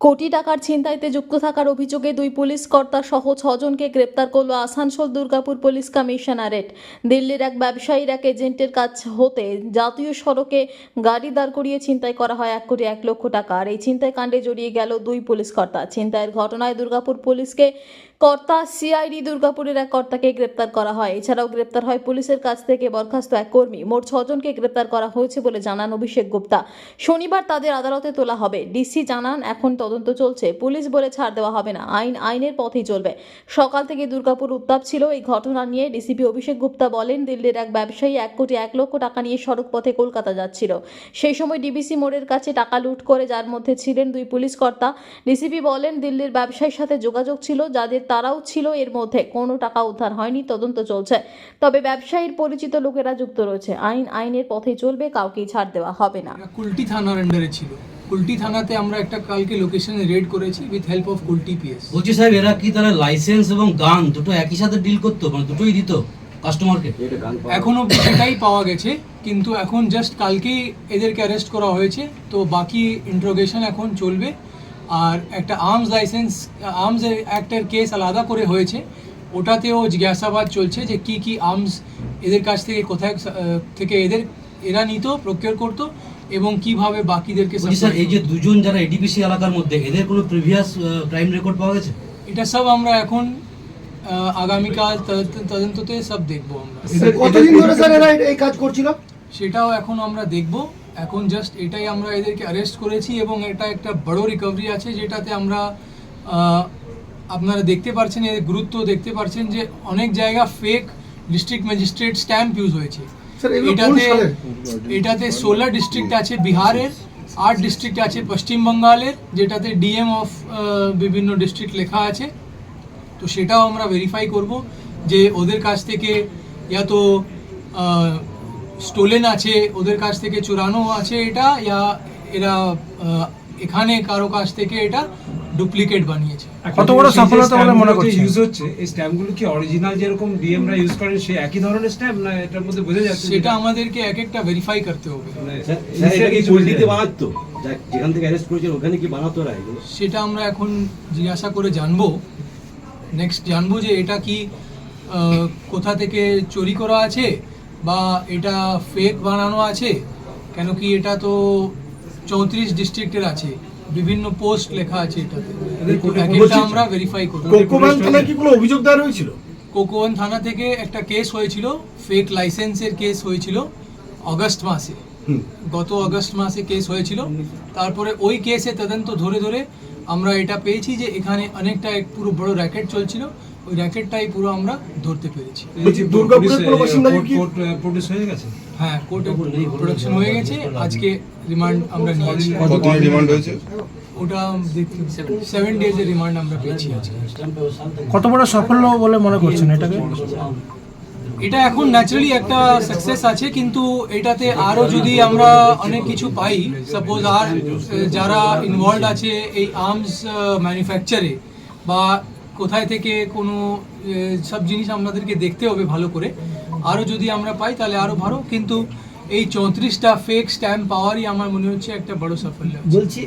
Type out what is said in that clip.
কোটি টাকার ছিনতাইতে যুক্ত থাকার অভিযোগে দুই পুলিশ কর্তা সহ ছজনকে গ্রেপ্তার করল আসানসোল দুর্গাপুর পুলিশ কমিশনারেট। দিল্লির এক ব্যবসায়ীর এক এজেন্টের কাছ হতে জাতীয় সড়কে গাড়ি দাঁড় করিয়ে ছিনতাই করা হয় এক কোটি এক লক্ষ টাকা। আর এই ছিনতাই কাণ্ডে জড়িয়ে গেল দুই পুলিশ কর্তা। ছিনতাইয়ের ঘটনায় দুর্গাপুর পুলিশকে কর্তা সিআইডি দুর্গাপুরের এক কর্তাকে গ্রেপ্তার করা হয়। এছাড়াও গ্রেপ্তার হয় পুলিশের কাছ থেকে বরখাস্ত এক কর্মী। মোট ছজনকে গ্রেপ্তার করা হয়েছে বলে জানান অভিষেক গুপ্তা। শনিবার তাদের আদালতে তোলা হবে। ডিসি জানান, এখন তদন্ত চলছে। পুলিশ বলে ছাড় দেওয়া হবে না। আইন, আইনের পথেই চলবে। সকাল থেকে দুর্গাপুর উত্তাপ ছিল এই ঘটনা নিয়ে। ডিসিপি অভিষেক গুপ্তা বলেন, দিল্লির এক ব্যবসায়ী এক কোটি এক লক্ষ টাকা নিয়ে সড়ক পথে কলকাতা যাচ্ছিল। সেই সময় ডিবিসি মোড়ের কাছে টাকা লুট করে যার মধ্যে ছিলেন দুই পুলিশ কর্তা। ডিসিপি বলেন, দিল্লির ব্যবসায়ীর সাথে যোগাযোগ ছিল, যাদের তারাও ছিল এর মধ্যে। কোনো টাকা উদ্ধার হয়নি তদন্ত চলছে। তবে ব্যবসায়ীর পরিচিত লোকেরা যুক্ত রয়েছে। আইন আইনের পথে চলবে কাউকেই ছাড় দেওয়া হবে না। কুলটি থানার আন্ডারে ছিল। কুলটি থানাতে আমরা একটা কালকে লোকেশনে রেড করেছি with help of Kulti PS বলছি সাহেব এরা কি তারা লাইসেন্স এবং গান দুটো একই সাথে ডিল করতো? মানে দুটোই দিত কাস্টমারকে এখনও সেটাই পাওয়া গেছে কিন্তু এখন জাস্ট কালকেই এদেরকে অ্যারেস্ট করা হয়েছে। তো বাকি ইন্ট্রোগেশন এখন চলবে। আর একটা আর্মস লাইসেন্স আর্মস অ্যাক্টের কেস আলাদা করে হয়েছে। ওটাতেও জিজ্ঞাসাবাদ চলছে যে কি কি আর্মস এদের কাছ থেকে কোথায় থেকে এদের এরা নিত প্রকিওর করতো এবং কীভাবে বাকিদেরকে স্যার এই যে দুজন যারা এডিপিসি এলাকার মধ্যে এদের কোনো প্রিভিয়াস ক্রাইম রেকর্ড পাওয়া গেছে? এটা সব আমরা এখন আহ, আগামীকাল তদন্ততে সব দেখব আমরা। কতদিন ধরে স্যার এরা এই কাজ করছিল? সেটাও এখন আমরা দেখব। এখন জাস্ট এটাই আমরা এদেরকে অ্যারেস্ট করেছি এবং এটা একটা বড় রিকভারি আছে যেটাতে আমরা আপনারা দেখতে পাচ্ছেন এর গুরুত্ব দেখতে পাচ্ছেন যে অনেক জায়গা fake district magistrate stamp use হয়েছে। এটাতে এটাতে ষোলো ডিস্ট্রিক্ট আছে বিহারের আট ডিস্ট্রিক্ট আছে পশ্চিম বাঙ্গালের যেটাতে ডিএম অফ বিভিন্ন ডিস্ট্রিক্ট লেখা আছে। তো সেটাও আমরা ভেরিফাই করব যে ওদের কাছ থেকে ইয়া তো স্টোলেন আছে ওদের কাছ থেকে চুরানো আছে এটা ইয়া এরা এখানে কারও কাছ থেকে এটা ডুপ্লিকেট বানিয়েছে। কত বড় সফলতা বলে মনে করছেন? ইউজ হচ্ছে এই স্ট্যাম্পগুলো কি অরিজিনাল যেরকম ডিএমরা ইউজ করেন সেই একই ধরনের স্ট্যাম্প না এটার মধ্যে বোঝা যাচ্ছে সেটা আমাদেরকে এক একটা ভেরিফাই করতে হবে। মানে স্যার স্যার, এটা কি যায়। বানাতো যেখান থেকে অ্যারেস্ট করেছেন ওখানে কি বানাতো ওরা সেটা আমরা এখন জিজ্ঞাসা করে জানব। নেক্সট জানব যে এটা কি আহ, কোথা থেকে চুরি করা আছে বা এটা ফেক বানানো আছে? কেন কি এটা তো চৌত্রিশ ডিস্ট্রিক্টের আছে। বিভিন্ন পোস্ট লেখা আছে এটাতে। একটা আমরা ভেরিফাই করব। কোকোবান থানায় কি কোনো অভিযোগ দেওয়া হয়েছিল? কোকোয়ান থানা থেকে একটা কেস হয়েছিল ফেক লাইসেন্সের কেস হয়েছিল অগস্ট মাসে। গত অগস্ট মাসে কেস হয়েছিল। তারপরে ওই কেসে তদন্ত ধরে ধরে আমরা এটা পেয়েছি যে এখানে অনেকটা এক পুরো বড় র্যাকেট চলছিল। ওই র্যাকেটটাই পুরো আমরা ধরতে পেরেছি। হয়ে গেছে? হ্যাঁ কোর্টে প্রোডাকশন হয়ে গেছে। আজকে রিমান্ড আমরা নিয়েছি। রিমান্ড হয়েছে? ওটা সেভেন ডেজের রিমান্ড আমরা পেয়েছি আজকে। কত বড় সাফল্য বলে মনে করছেন এটাকে? এটা এখন ন্যাচারালি একটা সাকসেস আছে কিন্তু এটাতে আরও যদি আমরা অনেক কিছু পাই সাপোজ আর যারা ইনভলভ আছে এই আর্মস ম্যানুফ্যাকচারে বা কোথায় থেকে কোনো সব জিনিস আমাদেরকে দেখতে হবে ভালো করে। আরও যদি আমরা পাই তাহলে আরও ভালো। কিন্তু এই চৌত্রিশটা ফেক স্ট্যাম্প পাওয়ারই আমার মনে হচ্ছে একটা বড় সাফল্য বলছি